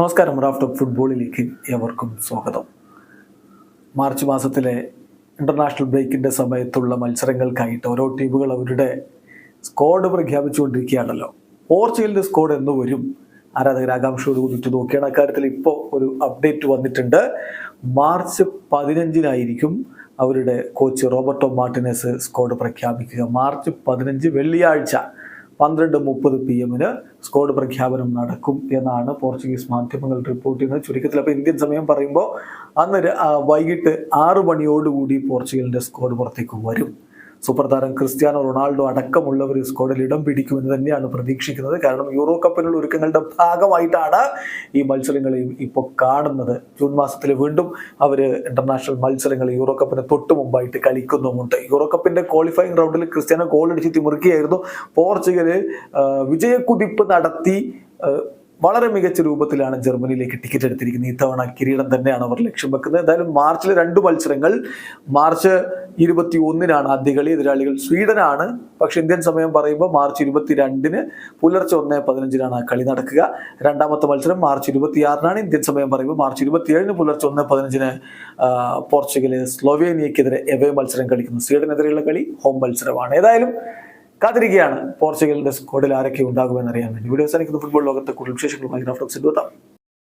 നമസ്കാരം raft of ഫുട്ബോളിലേക്ക് ഏവർക്കും സ്വാഗതം. മാർച്ച് മാസത്തിലെ ഇന്റർനാഷണൽ ബ്രേക്കിന്റെ സമയത്തുള്ള മത്സരങ്ങൾക്കായിട്ട് ഓരോ ടീമുകൾ അവരുടെ സ്ക്വാഡ് പ്രഖ്യാപിച്ചുകൊണ്ടിരിക്കുകയാണല്ലോ. പോർച്ചുഗലിന്റെ സ്ക്വാഡ് എന്ന് വരും. ആരാധകർ ആകാംക്ഷയോട് കൂടിയിട്ട് നോക്കിയാണ്. അക്കാര്യത്തിൽ ഇപ്പോൾ ഒരു അപ്ഡേറ്റ് വന്നിട്ടുണ്ട്. മാർച്ച് പതിനഞ്ചിനായിരിക്കും അവരുടെ കോച്ച് റോബർട്ടോ മാർട്ടിനസ് സ്ക്വാഡ് പ്രഖ്യാപിക്കുക. മാർച്ച് പതിനഞ്ച് വെള്ളിയാഴ്ച പന്ത്രണ്ട് മുപ്പത് പി എമ്മിന് സ്ക്വാഡ് പ്രഖ്യാപനം നടക്കും എന്നാണ് പോർച്ചുഗീസ് മാധ്യമങ്ങൾ റിപ്പോർട്ട് ചെയ്യുന്നത്. ചുരുക്കത്തിൽ അപ്പോൾ ഇന്ത്യൻ സമയം പറയുമ്പോൾ അന്ന് വൈകിട്ട് ആറു മണിയോടുകൂടി പോർച്ചുഗലിന്റെ സ്ക്വാഡ് പുറത്തേക്ക് വരും. സൂപ്പർ താരം ക്രിസ്ത്യാനോ റൊണാൾഡോ അടക്കമുള്ളവർ സ്ക്വാഡിൽ ഇടം പിടിക്കുമെന്ന് തന്നെയാണ് പ്രതീക്ഷിക്കുന്നത്. കാരണം യൂറോ കപ്പിനുള്ള ഒരുക്കങ്ങളുടെ ഭാഗമായിട്ടാണ് ഈ മത്സരങ്ങളെയും ഇപ്പോൾ കാണുന്നത്. ജൂൺ മാസത്തിൽ വീണ്ടും അവർ ഇന്റർനാഷണൽ മത്സരങ്ങൾ യൂറോ കപ്പിന് തൊട്ട് മുമ്പായിട്ട് കളിക്കുന്നുമുണ്ട്. യൂറോ കപ്പിന്റെ ക്വാളിഫയിങ് റൗണ്ടിൽ ക്രിസ്ത്യാനോ ഗോൾ അടിച്ച് തിമിർക്കുകയായിരുന്നു. പോർച്ചുഗൽ വിജയക്കുതിപ്പ് നടത്തി വളരെ മികച്ച രൂപത്തിലാണ് ജർമ്മനിയിലേക്ക് ടിക്കറ്റ് എടുത്തിരിക്കുന്നത്. ഇത്തവണ കിരീടം തന്നെയാണ് അവർ ലക്ഷ്യം വെക്കുന്നത്. എന്തായാലും മാർച്ചിലെ രണ്ട് മത്സരങ്ങൾ മാർച്ച് ഇരുപത്തി ഒന്നിനാണ് ആദ്യ കളി. എതിരാളികൾ സ്വീഡനാണ്. പക്ഷെ ഇന്ത്യൻ സമയം പറയുമ്പോൾ മാർച്ച് ഇരുപത്തിരണ്ടിന് പുലർച്ചെ ഒന്ന് പതിനഞ്ചിനാണ് കളി നടക്കുക. രണ്ടാമത്തെ മത്സരം മാർച്ച് ഇരുപത്തിയാറിനാണ്. ഇന്ത്യൻ സമയം പറയുമ്പോൾ മാർച്ച് ഇരുപത്തിയേഴിന് പുലർച്ചെ ഒന്ന് പതിനഞ്ചിന് ആ, പോർച്ചുഗൽ സ്ലോവേനിയക്കെതിരെ എവേ മത്സരം കളിക്കുന്നു. സ്വീഡനെതിരെയുള്ള കളി ഹോം മത്സരമാണ്. ഏതായാലും കാത്തിരിക്കുകയാണ് പോർച്ചുഗലിന്റെ സ്കോഡിൽ ആരൊക്കെ ഉണ്ടാകുമെന്ന് അറിയാൻ വേണ്ടി. വീഡിയോ അവസാനിക്കുന്ന. ഫുട്ബോൾ ലോകത്തെ കൂടുതൽ വിശേഷങ്ങളുമായി